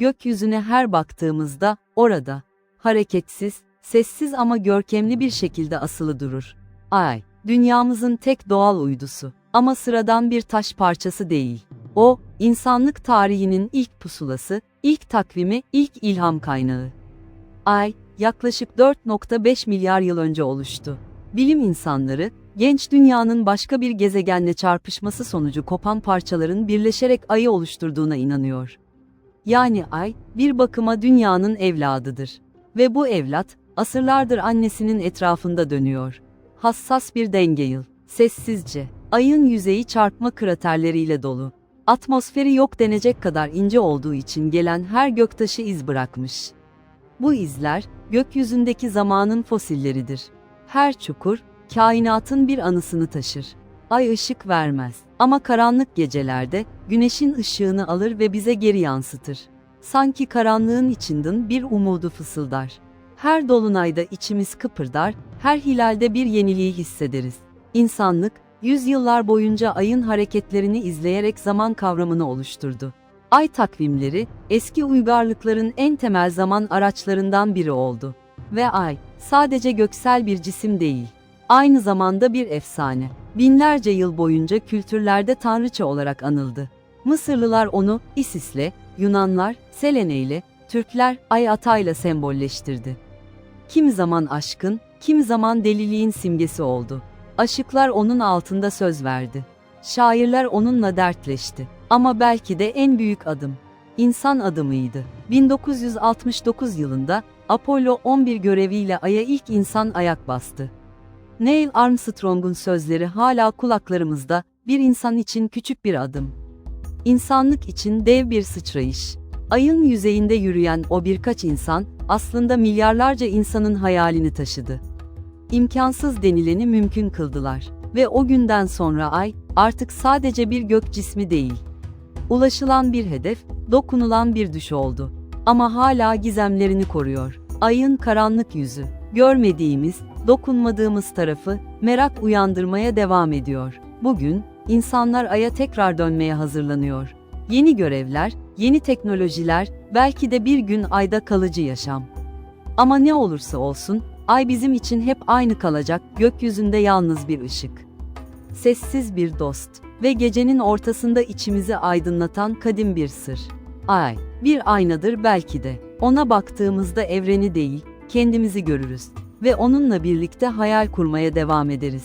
gökyüzüne her baktığımızda, orada, hareketsiz, sessiz ama görkemli bir şekilde asılı durur. Ay, dünyamızın tek doğal uydusu ama sıradan bir taş parçası değil. O, insanlık tarihinin ilk pusulası, ilk takvimi, ilk ilham kaynağı. Ay, yaklaşık 4.5 milyar yıl önce oluştu. Bilim insanları, genç dünyanın başka bir gezegenle çarpışması sonucu kopan parçaların birleşerek ayı oluşturduğuna inanıyor. Yani ay, bir bakıma dünyanın evladıdır. Ve bu evlat, asırlardır annesinin etrafında dönüyor. Hassas bir denge yıl, sessizce, ayın yüzeyi çarpma kraterleriyle dolu. Atmosferi yok denecek kadar ince olduğu için gelen her göktaşı iz bırakmış. Bu izler, gökyüzündeki zamanın fosilleridir. Her çukur, kainatın bir anısını taşır. Ay ışık vermez ama karanlık gecelerde güneşin ışığını alır ve bize geri yansıtır. Sanki karanlığın içinden bir umudu fısıldar. Her dolunayda içimiz kıpırdar, her hilalde bir yeniliği hissederiz. İnsanlık, yüzyıllar boyunca ayın hareketlerini izleyerek zaman kavramını oluşturdu. Ay takvimleri, eski uygarlıkların en temel zaman araçlarından biri oldu. Ve ay, sadece göksel bir cisim değil, aynı zamanda bir efsane. Binlerce yıl boyunca kültürlerde tanrıça olarak anıldı. Mısırlılar onu Isis'le, Yunanlar Selene'yle, Türkler Ay Ata'yla sembolleştirdi. Kimi zaman aşkın, kimi zaman deliliğin simgesi oldu. Aşıklar onun altında söz verdi. Şairler onunla dertleşti. Ama belki de en büyük adım, insan adımıydı. 1969 yılında Apollo 11 göreviyle Ay'a ilk insan ayak bastı. Neil Armstrong'un sözleri hala kulaklarımızda, bir insan için küçük bir adım. İnsanlık için dev bir sıçrayış. Ayın yüzeyinde yürüyen o birkaç insan, aslında milyarlarca insanın hayalini taşıdı. İmkansız denileni mümkün kıldılar. Ve o günden sonra ay, artık sadece bir gök cismi değil. Ulaşılan bir hedef, dokunulan bir düş oldu. Ama hala gizemlerini koruyor. Ayın karanlık yüzü, görmediğimiz, dokunmadığımız tarafı, merak uyandırmaya devam ediyor. Bugün, insanlar Ay'a tekrar dönmeye hazırlanıyor. Yeni görevler, yeni teknolojiler, belki de bir gün Ay'da kalıcı yaşam. Ama ne olursa olsun, Ay bizim için hep aynı kalacak, gökyüzünde yalnız bir ışık. Sessiz bir dost ve gecenin ortasında içimizi aydınlatan kadim bir sır. Ay, bir aynadır belki de. Ona baktığımızda evreni değil, kendimizi görürüz ve onunla birlikte hayal kurmaya devam ederiz.